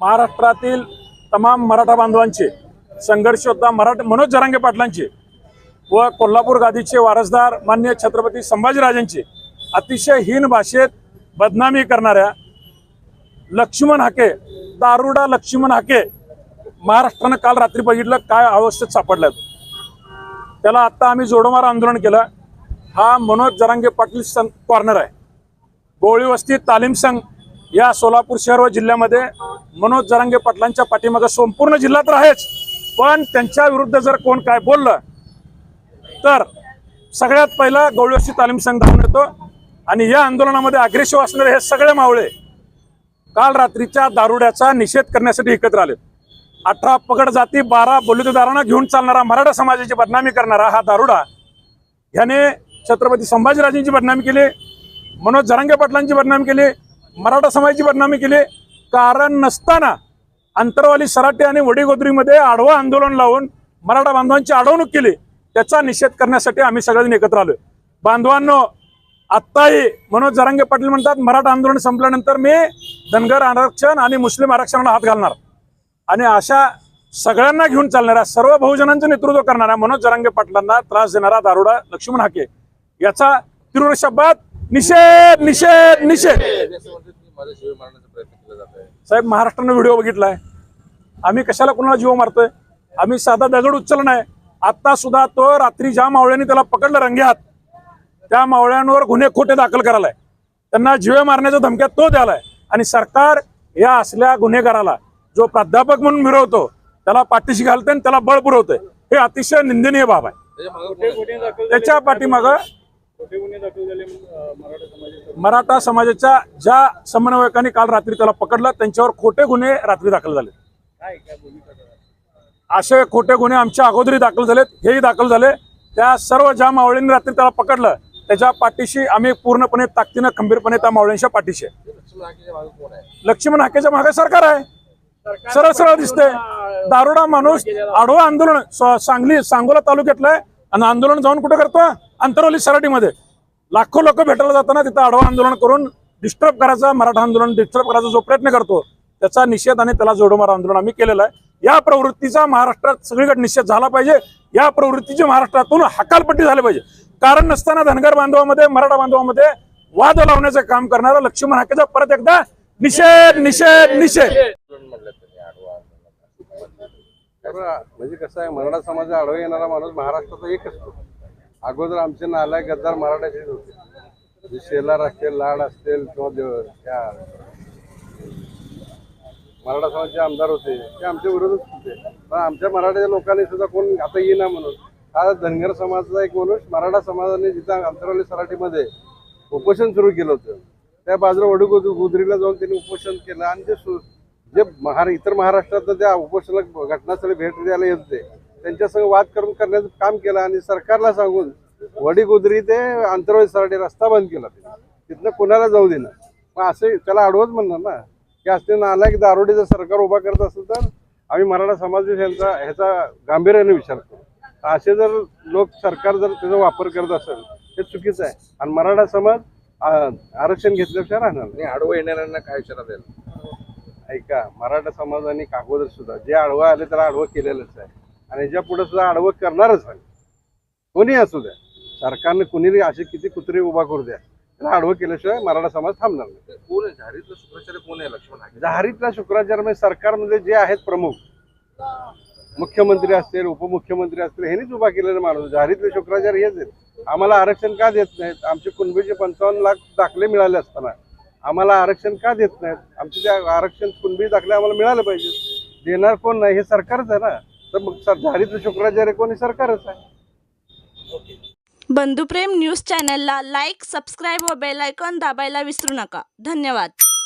महाराष्ट्रातील तमाम मराठा बांधवांचे संघर्ष योद्धा मराठा मनोज जरांगे पाटलांचे व कोल्हापूर गादीचे वारसदार मान्य छत्रपती संभाजीराजांचे अतिशय हीन भाषेत बदनामी करणाऱ्या लक्ष्मण हाके दारुडा लक्ष्मण हाके महाराष्ट्रानं काल रात्री बघितलं काय अवस्थेत सापडल्यात. त्याला आत्ता आम्ही जोडोमार आंदोलन केलं. हा मनोज जरांगे पाटील संघ कॉर्नर आहे. गोळी वस्ती तालीम संघ या सोलापूर शहर व जिल्ह्यामध्ये मनोज जरांगे पाटलांच्या पाठीमागं संपूर्ण जिल्हा तर आहेच. पण त्यांच्या विरुद्ध जर कोण काय बोललं तर सगळ्यात पहिला गौळशी तालीम संघ धावून येतो. आणि या आंदोलनामध्ये अग्रेसिव्ह असणारे हे सगळे मावळे काल रात्रीच्या दारुड्याचा निषेध करण्यासाठी एकत्र आले. अठरा पगड जाती बारा बलुतेदारांना घेऊन चालणारा मराठा समाजाची बदनामी करणारा हा दारुडा. ह्याने छत्रपती संभाजीराजेंची बदनामी केली मनोज जरांगे पाटलांची बदनामी केली मराठा समाजाची बदनामी केली. कारण नसताना अंतरवाली सराटे आणि वडीगोद्रीमध्ये आडवं आंदोलन लावून मराठा बांधवांची अडवणूक केली. त्याचा निषेध करण्यासाठी आम्ही सगळेजण एकत्र आलो बांधवांनो आत्ताही मनोज जरांगे पाटील म्हणतात मराठा आंदोलन संपल्यानंतर मी धनगर आरक्षण आणि मुस्लिम आरक्षणाला हात घालणार. आणि अशा सगळ्यांना घेऊन चालणाऱ्या सर्व बहुजनांचं नेतृत्व करणाऱ्या मनोज जरांगे पाटलांना त्रास देणारा दारोडा लक्ष्मण हाके. याचा तीव्र शब्दात निषेध निषेध निषेध. साहेब महाराष्ट्रानं व्हिडिओ बघितलाय. आम्ही कशाला कोणाला जीव मारतोय? आम्ही साधा दगड उचलला नाही. आता सुद्धा तो रात्री ज्या मावळ्यांनी त्याला पकडलं रंग्यात त्या मावळ्यांवर गुन्हे खोटे दाखल करायलाय. त्यांना जीवे मारण्याच्या धमक्यात तो द्यालाय आणि सरकार या असल्या गुन्हेगाराला जो प्राध्यापक म्हणून मिरवतो त्याला पाठीशी घालते आणि त्याला बळ पुरवतोय. हे अतिशय निंदनीय बाब आहे? त्याच्या पाठीमागं मराठा समाजाच्या ज्या समन्वयकांनी काल रात्री त्याला पकडलं त्यांच्यावर खोटे गुन्हे रात्री दाखल झाले असे खोटे गुन्हे आमच्या अगोदरी दाखल झालेत हेही दाखल झाले. त्या सर्व ज्या मावळींनी रात्री त्याला पकडलं त्याच्या पाठीशी आम्ही पूर्णपणे ताकदीनं खंबीरपणे त्या मावळ्यांच्या पाठीशी. लक्ष्मण हाकेच्या मागे सरकार आहे. सरळ सरळ दिसतंय. दारुडा माणूस आडवा आंदोलन सांगली सांगोला तालुक्यातलं आहे. आणि आंदोलन जाऊन कुठं करतो? अंतरवली सराटीमध्ये लाखो लोक भेटायला जाताना तिथं आढावा आंदोलन करून डिस्टर्ब करायचा मराठा आंदोलन डिस्टर्ब करायचा जो प्रयत्न करतो त्याचा निषेध आणि त्याला जोडोमार आंदोलन आम्ही केलेलं आहे. या प्रवृत्तीचा महाराष्ट्रात सगळीकडे निषेध झाला पाहिजे. या प्रवृत्तीची महाराष्ट्रातून हकालपट्टी झाली पाहिजे. कारण नसताना धनगर बांधवामध्ये मराठा बांधवामध्ये वाद लावण्याचं काम करणारा लक्ष्मण हाकेचा परत एकदा निषेध निषेध निषेध आंदोलन म्हणलं त्यांनी आडवा आंदोलन. बरं, म्हणजे कसं आहे मराठा समाज आडवा येणारा माणूस महाराष्ट्राचा एक असतो. अगोदर आमचे नालायक गद्दार मराठ्याचेच होते. म्हणजे जे शेलार असतील लाड असतील किंवा देव- त्या मराठा समाजाचे आमदार होते ते आमच्या विरोधच होते. पण आमच्या मराठ्याच्या लोकांनी सुद्धा कोण आता येईना म्हणून. हा धनगर समाजाचा एक माणूस मराठा समाजाने जिथं अंतरवली सराठीमध्ये उपोषण सुरू केलं होतं त्या बाजूला वडू गुजरीला जाऊन त्यांनी उपोषण केलं आणि ते सु- जे महारा इतर महाराष्ट्रातनं त्या उपोषणाला घटनास्थळी भेट द्यायला येत होते त्यांच्यासंग वाद करून करण्याचं काम केलं आणि सरकारला सांगून वडीगुदरी ते अंतरवली सराठी रस्ता बंद केला. तिथनं कोणाला जाऊ देणं मग असे त्याला आडवच म्हणणार ना. की असते नालायक दारोडे जर सरकार उभा करत असेल तर आम्ही मराठा समाज ह्यांचा ह्याचा गांभीर्याने विचार करू. असे जर लोक सरकार जर त्याचा वापर करत असेल हे चुकीचं आहे. आणि मराठा समाज आरक्षण घेतल्याशिवाय राहणार नाही. आणि आडवं येणाऱ्यांना काय इशारा द्यायला ऐका मराठा समाज आणि कागोदर सुद्धा जे आडवं आले त्याला आडवं केलेलंच आहे. आणि याच्यापुढे सुद्धा आडवं करणारच आहे. कोणी असू द्या. सरकारने कुणी असे किती कुत्रे उभा करू द्या त्याला आडवं केल्याशिवाय मराठा समाज थांबणार नाही. कोण आहे? झारीतलं शुक्राचार्य कोण आहे? लक्ष्मण जहारीतला शुक्राचार्य सरकारमध्ये जे आहेत प्रमुख. मुख्यमंत्री असतील उपमुख्यमंत्री असतील ह्यांनीच उभा केलेला माणूस जहारीतले शुक्राचार्य हेच आहेत. आम्हाला आरक्षण का देत नाहीत? आमचे कुणबीचे पंचावन्न लाख दाखले मिळाले असताना. आम्हाला आरक्षण का देत नाहीत? आमचे ज्या आरक्षण कुणबी दाखले आम्हाला मिळाले पाहिजे. देणार कोण नाही? हे सरकारच आहे ना. तर मग सर जहारीतले शुक्राचार्य कोणी सरकारच आहे. बंधुप्रेम न्यूज चॅनलला लाईक सबस्क्राईब व बेल आयकॉन दाबायला विसरू नका. धन्यवाद.